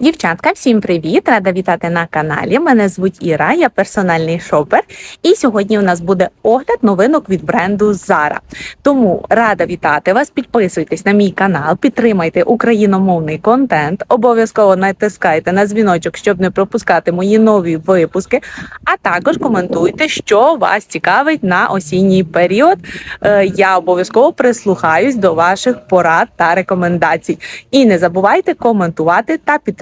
Дівчатка, всім привіт! Рада вітати на каналі. Мене звуть Іра, я персональний шопер. І сьогодні у нас буде огляд новинок від бренду Zara. Тому рада вітати вас. Підписуйтесь на мій канал, підтримайте україномовний контент. Обов'язково натискайте на дзвіночок, щоб не пропускати мої нові випуски. А також коментуйте, що вас цікавить на осінній період. Е, Я обов'язково прислухаюсь до ваших порад та рекомендацій. І не забувайте коментувати та підтримувати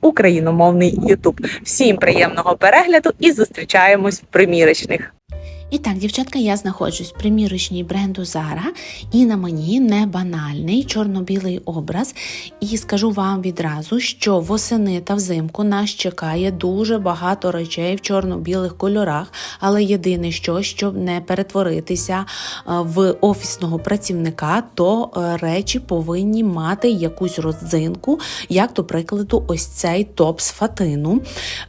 україномовний Ютуб. Всім приємного перегляду і зустрічаємось в примірочних. І так, дівчатка, я знаходжусь в примірочній бренду Zara, і на мені не банальний чорно-білий образ. І скажу вам відразу, що восени та взимку нас чекає дуже багато речей в чорно-білих кольорах. Але єдине, що щоб не перетворитися е, в офісного працівника, то е, речі повинні мати якусь родзинку, як, до прикладу, ось цей топ з фатину.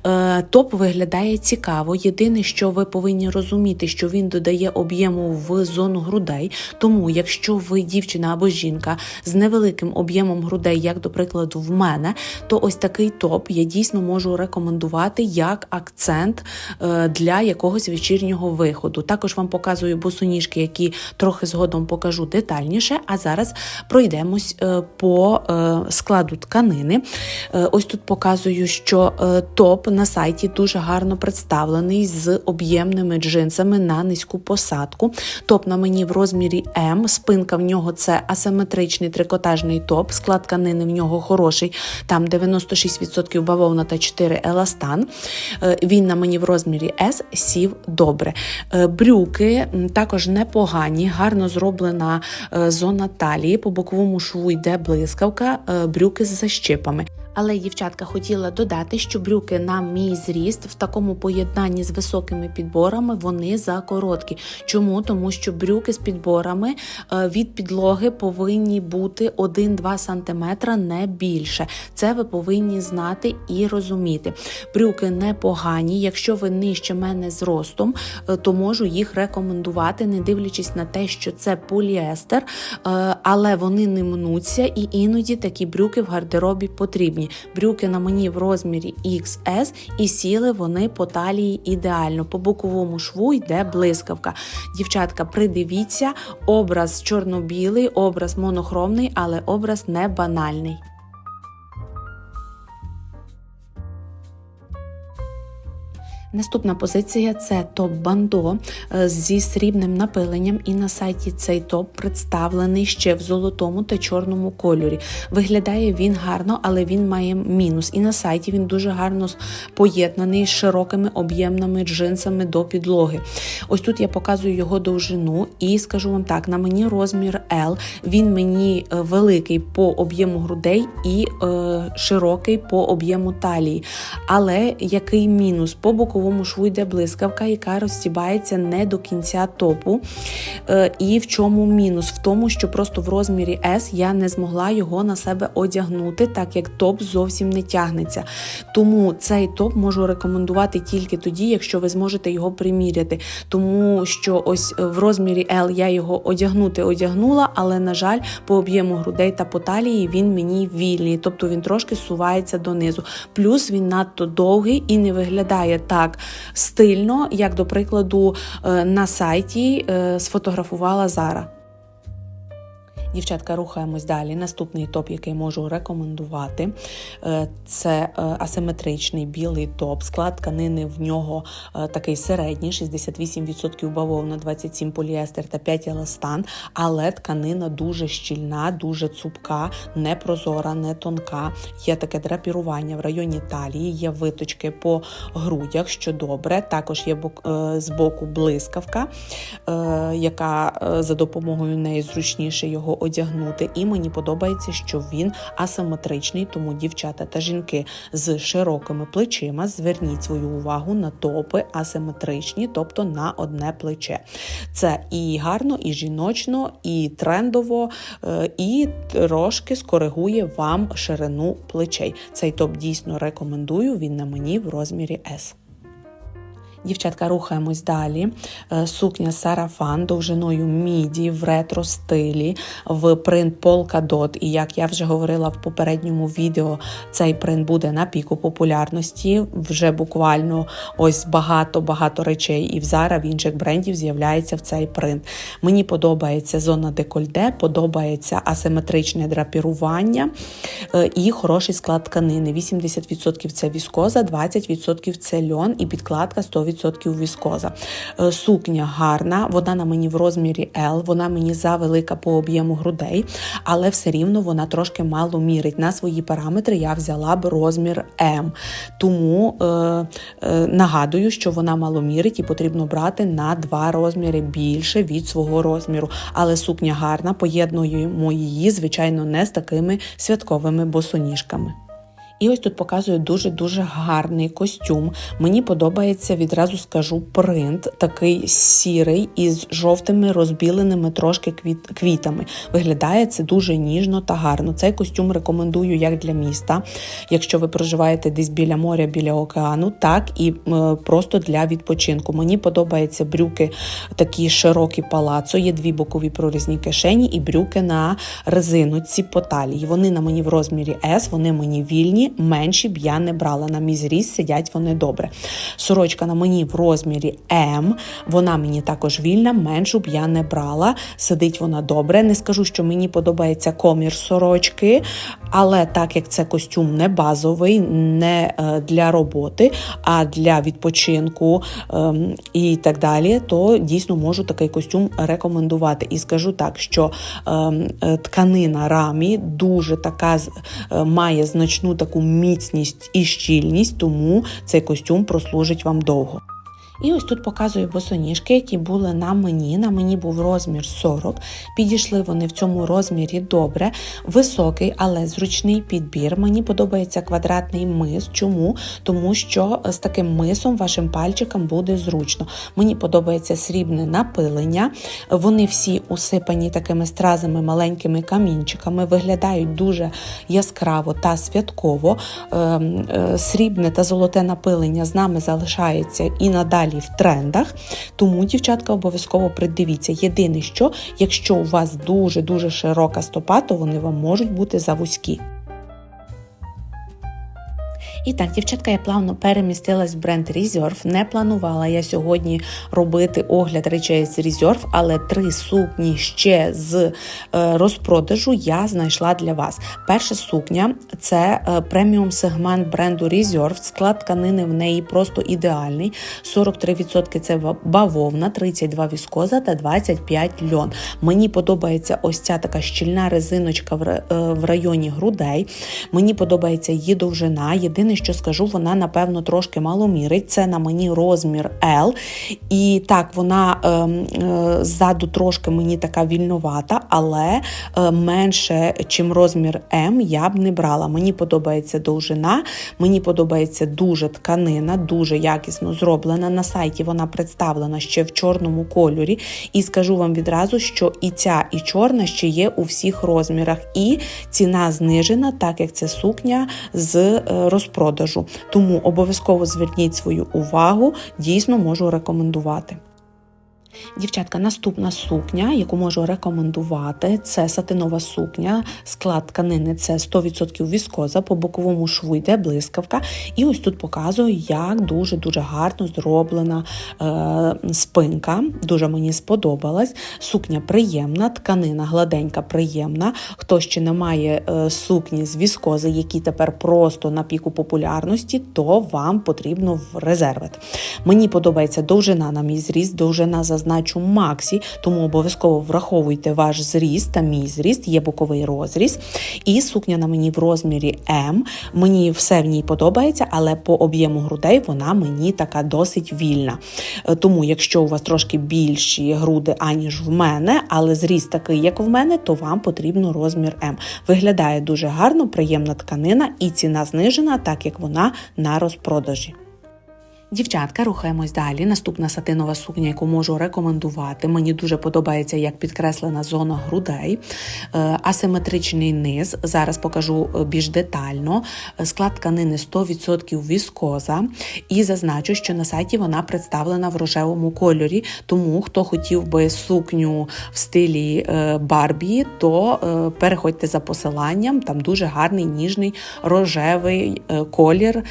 Е, Топ виглядає цікаво. Єдине, що ви повинні розуміти, що він додає об'єму в зону грудей. Тому, якщо ви дівчина або жінка з невеликим об'ємом грудей, як до прикладу, в мене, то ось такий топ я дійсно можу рекомендувати як акцент е, для якогось вечірнього виходу. Також вам показую босоніжки, які трохи згодом покажу детальніше. А зараз пройдемось е, по е, складу тканини. Ось тут показую, що топ на сайті дуже гарно представлений з об'ємними джинсами на низьку посадку. Топ на мені в розмірі М. Спинка в нього це асиметричний трикотажний топ. Склад тканини в нього хороший. Там 96% бавовна та 4 еластан. Е, Він на мені в розмірі S сів добре. Е, Брюки також непогані, гарно зроблена е, зона талії. По боковому шву йде блискавка, брюки з защипами. Але дівчатка хотіла додати, що брюки на мій зріст в такому поєднанні з високими підборами вони закороткі. Чому? Тому що брюки з підборами е, від підлоги повинні бути 1-2 см не більше. Це ви повинні знати і розуміти. Брюки непогані. Якщо ви нижче мене зростом, е, то можу їх рекомендувати, не дивлячись на те, що це поліестер, е, але вони не мнуться, і іноді такі брюки в гардеробі потрібні. Брюки на мені в розмірі XS і сіли вони по талії ідеально. По боковому шву йде блискавка. Дівчатка, придивіться, образ чорно-білий, образ монохромний, але образ не банальний. Наступна позиція це топ бандо е, зі срібним напиленням, і на сайті цей топ представлений ще в золотому та чорному кольорі. Виглядає він гарно, але він має мінус. І на сайті він дуже гарно поєднаний з широкими об'ємними джинсами до підлоги. Ось тут я показую його довжину, і скажу вам так: на мені розмір L, він мені е, великий по об'єму грудей і е, широкий по об'єму талії. Але який мінус? По боковому шву йде блискавка, яка розстібається не до кінця топу. Е, і в чому мінус? В тому, що просто в розмірі S я не змогла його на себе одягнути, так як топ зовсім не тягнеться. Тому цей топ можу рекомендувати тільки тоді, якщо ви зможете його приміряти. Тому що ось в розмірі L я його одягнути одягнула, але, на жаль, по об'єму грудей та по талії він мені вільний, тобто він трошки сувається донизу. Плюс він надто довгий і не виглядає так стильно, як, до прикладу, е, на сайті е, сфотографувала Зара. Дівчатка, рухаємось далі. Наступний топ, який можу рекомендувати, е, це е, асиметричний білий топ. Склад тканини в нього е, такий середній: 68% бавовна, 27 поліестер та 5 еластан. Але тканина дуже щільна, дуже цупка, не прозора, не тонка. Є таке драпірування в районі талії, є виточки по грудях, що добре. Також є з боку блискавка, яка за допомогою неї зручніше його одягнути. І мені подобається, що він асиметричний, тому дівчата та жінки з широкими плечима зверніть свою увагу на топи асиметричні, тобто на одне плече. Це і гарно, і жіночно, і трендово, е, і трошки скоригує вам ширину плечей. Цей топ дійсно рекомендую. Він на мені в розмірі S. Дівчатка, рухаємось далі. Е, Сукня сарафан довжиною міді в ретро стилі, в принт Polka Dot. І як я вже говорила в попередньому відео, цей принт буде на піку популярності. Вже буквально ось багато-багато речей і в Zara, в інших брендів з'являється в цей принт. Мені подобається зона декольте, подобається асиметричне драпірування е, і хороший склад тканини. 80% це віскоза, 20% це льон і підкладка 100% віскоза. Е, Сукня гарна, вона на мені в розмірі L, вона мені завелика по об'єму грудей, але все рівно вона трошки мало мірить. На свої параметри я взяла б розмір М. Тому е, е, нагадую, що вона мало мірить і потрібно брати на два розміри більше від свого розміру. Але сукня гарна, поєднуємо її, звичайно, не з такими святковими босоніжками. І ось тут показую дуже-дуже гарний костюм. Мені подобається, відразу скажу, принт такий сірий із жовтими розбіленими трошки квіт- квітами. Виглядає це дуже ніжно та гарно. Цей костюм рекомендую як для міста, якщо ви проживаєте десь біля моря, біля океану, так і е, просто для відпочинку. Мені подобаються брюки такі широкі палацо, є дві бокові прорізні кишені і брюки на резиночці по талії. Вони на мені в розмірі S, вони мені вільні, менші б я не брала. На мій зріст сидять вони добре. Сорочка на мені в розмірі М, вона мені також вільна, меншу б я не брала. Сидить вона добре. Не скажу, що мені подобається комір сорочки, але так як це костюм не базовий, не е, для роботи, а для відпочинку ем, і так далі, то дійсно можу такий костюм рекомендувати. І скажу так, що ем, е, тканина рамі дуже така е, має значну таку міцність і щільність, тому цей костюм прослужить вам довго. І ось тут показую босоніжки, які були на мені. На мені був розмір 40. Підійшли вони в цьому розмірі добре. Високий, але зручний підбір. Мені подобається квадратний мис. Чому? Тому що з таким мисом вашим пальчикам буде зручно. Мені подобається срібне напилення. Вони всі усипані такими стразами, маленькими камінчиками, виглядають дуже яскраво та святково. Ем, е, Срібне та золоте напилення з нами залишається і надалі в трендах. Тому, дівчатка, обов'язково придивіться. Єдине, що якщо у вас дуже дуже широка стопа, то вони вам можуть бути завузькі. І так, дівчатка, я плавно перемістилась в бренд Reserve. Не планувала я сьогодні робити огляд речей з Reserve, але три сукні ще з е, розпродажу я знайшла для вас. Перша сукня це е, преміум сегмент бренду Reserve. Склад тканини в неї просто ідеальний. 43% це бавовна, 32 віскоза та 25 льон. Мені подобається ось ця така щільна резиночка в, е, в районі грудей. Мені подобається її довжина. Єдине, що скажу, вона напевно трошки мало мірить. Це на мені розмір L. І так, вона ем, е, ззаду трошки мені така вільновата, але е, менше, чим розмір М, я б не брала. Мені подобається довжина, мені подобається дуже тканина, дуже якісно зроблена. На сайті вона представлена ще в чорному кольорі. І скажу вам відразу, що і ця, і чорна ще є у всіх розмірах. І ціна знижена, так як це сукня з е, розпродажу. Тому обов'язково зверніть свою увагу, дійсно можу рекомендувати. Дівчатка, наступна сукня, яку можу рекомендувати, це сатинова сукня. Склад тканини це 100% віскоза, по боковому шву йде блискавка. І ось тут показую, як дуже-дуже гарно зроблена е, спинка. Дуже мені сподобалась. Сукня приємна, тканина гладенька, приємна. Хто ще не має е, сукні з віскози, які тепер просто на піку популярності, то вам потрібно в резервет. Мені подобається довжина на мій зріст, довжина зазначу Максі, тому обов'язково враховуйте ваш зріст та мій зріст, є боковий розріз. І сукня на мені в розмірі М. Мені все в ній подобається, але по об'єму грудей вона мені така досить вільна. Е, Тому, якщо у вас трошки більші груди, аніж в мене, але зріст такий, як в мене, то вам потрібно розмір М. Виглядає дуже гарно, приємна тканина і ціна знижена, так як вона на розпродажі. Дівчатка, рухаємось далі. Наступна сатинова сукня, яку можу рекомендувати. Мені дуже подобається, як підкреслена зона грудей, Е, асиметричний низ. Зараз покажу е, більш детально. Е, Склад тканини 100% віскоза. І зазначу, що на сайті вона представлена в рожевому кольорі. Тому хто хотів би сукню в стилі Барбі, то переходьте за посиланням. Там дуже гарний ніжний рожевий колір,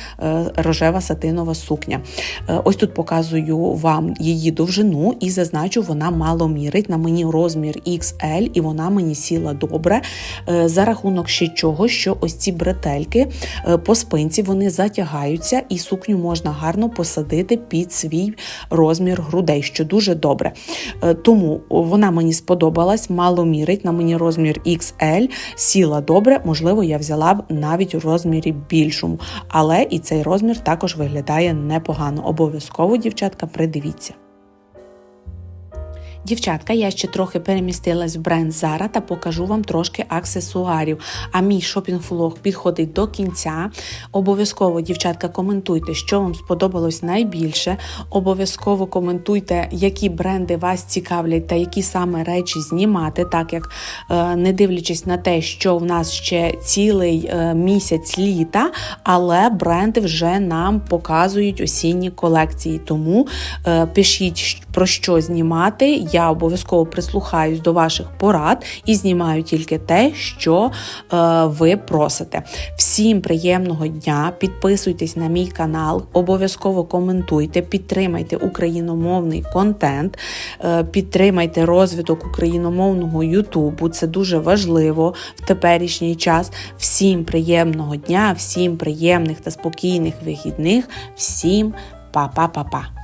рожева сатинова сукня. Е, Ось тут показую вам її довжину і зазначу, вона мало мірить. На мені розмір XL, і вона мені сіла добре. Е, За рахунок ще чого, що ось ці бретельки е, по спинці вони затягаються, і сукню можна гарно посадити під свій розмір грудей, що дуже добре. Тому вона мені сподобалась, мало мірить. На мені розмір XL, сіла добре. Можливо, я взяла б навіть у розмірі більшому, але і цей розмір також виглядає непогано. Обов'язково, дівчатка, придивіться. Дівчатка, я ще трохи перемістилась в бренд Zara та покажу вам трошки аксесуарів. А мій шопінг-влог підходить до кінця. Обов'язково, дівчатка, коментуйте, що вам сподобалось найбільше. Обов'язково коментуйте, які бренди вас цікавлять та які саме речі знімати, так як е, не дивлячись на те, що в нас ще цілий е, місяць літа, але бренди вже нам показують осінні колекції. Тому е, пишіть про що знімати. Я обов'язково прислухаюсь до ваших порад і знімаю тільки те, що е, ви просите. Всім приємного дня! Підписуйтесь на мій канал, обов'язково коментуйте, підтримайте україномовний контент, е, підтримайте розвиток україномовного Ютубу. Це дуже важливо в теперішній час. Всім приємного дня, всім приємних та спокійних вихідних, всім па-па-па-па!